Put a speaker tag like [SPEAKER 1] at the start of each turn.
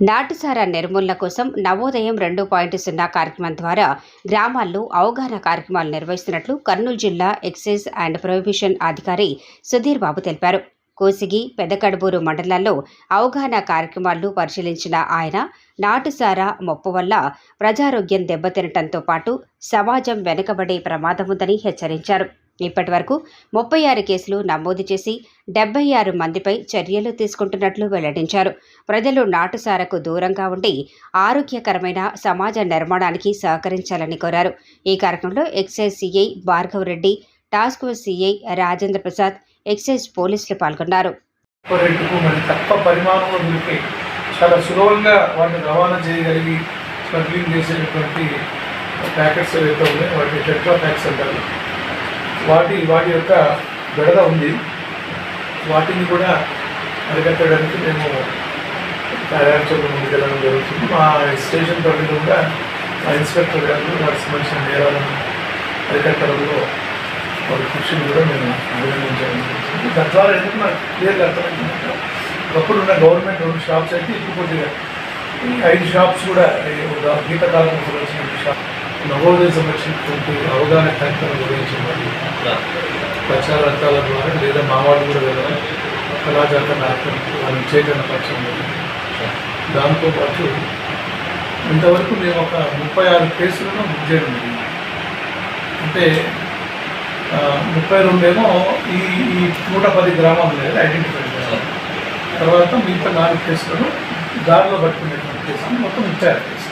[SPEAKER 1] నాటుసారా నిర్మూలన కోసం నవోదయం రెండు పాయింట్ సున్నా కార్యక్రమం ద్వారా గ్రామాల్లో అవగాహన కార్యక్రమాలు నిర్వహిస్తున్నట్లు కర్నూలు జిల్లా ఎక్సైజ్ అండ్ ప్రొహిబిషన్ అధికారి సుధీర్ బాబు తెలిపారు. కోసిగి పెదకడబూరు మండలాల్లో అవగాహన కార్యక్రమాలను పరిశీలించిన ఆయన నాటుసారా మొప్పు వల్ల ప్రజారోగ్యం దెబ్బతినటంతో పాటు సమాజం వెనుకబడే ప్రమాదముందని హెచ్చరించారు. ఇప్పటి వరకు ముప్పై ఆరు కేసులు నమోదు చేసి డెబ్బై ఆరు మందిపై చర్యలు తీసుకుంటున్నట్లు వెల్లడించారు. ప్రజలు నాటుసారకు దూరంగా ఉండి ఆరోగ్యకరమైన సమాజ నిర్మాణానికి సహకరించాలని కోరారు. ఈ కార్యక్రమంలో excise CI Bhargav Reddy task force CI Rajendra Prasad excise పోలీసులు పాల్గొన్నారు.
[SPEAKER 2] చాలా సులభంగా వాటిని రవాణా చేయగలిగి స్మగ్లింగ్ చేసేటటువంటి ప్యాకెట్స్ ఏవైతే ఉన్నాయో వాటిని టెట్రా ప్యాక్స్ అంటారు. వాటి వాటి యొక్క బెడద ఉంది. వాటిని కూడా అరికట్టడానికి మేము కార్యాచరణ ముందుకెళ్ళడం జరుగుతుంది. మా స్టేషన్ పరిధిలో కూడా మా ఇన్స్పెక్టర్ గారు వారికి సంబంధించిన నేరాలను అరికట్టడంలో వారి కృషిని కూడా మేము అభినందించడం జరుగుతుంది. తద్వారా ఎందుకు నాకు క్లియర్గా అర్థమైందంటే ఒకప్పుడు ఉన్న గవర్నమెంట్ రెండు షాప్స్ అయితే ఇప్పుడు కొద్దిగా ఐదు షాప్స్ కూడా ఈ గీతకాలం షాప్. నవోదయ సంబంధించినటువంటి అవగాహన కార్యక్రమం గురించి మరి ప్రచార రకాల ద్వారా లేదా మా వాళ్ళు కూడా వెళ్ళాలి కళాజాత నాటకం వాళ్ళని చైతన్య పక్షం దాంతో పాటు ఇంతవరకు మేము ఒక ముప్పై ఆరు కేసులను బుక్ చేయడం జరిగింది. అంటే ముప్పై రెండేమో ఈ ఈ నూట పది గ్రామాలు ఐడెంటిఫై చేస్తాం తర్వాత మిగతా నాలుగు కేసులను దారిలో పట్టుకునేటువంటి కేసులు మొత్తం ముప్పై ఆరు కేసులు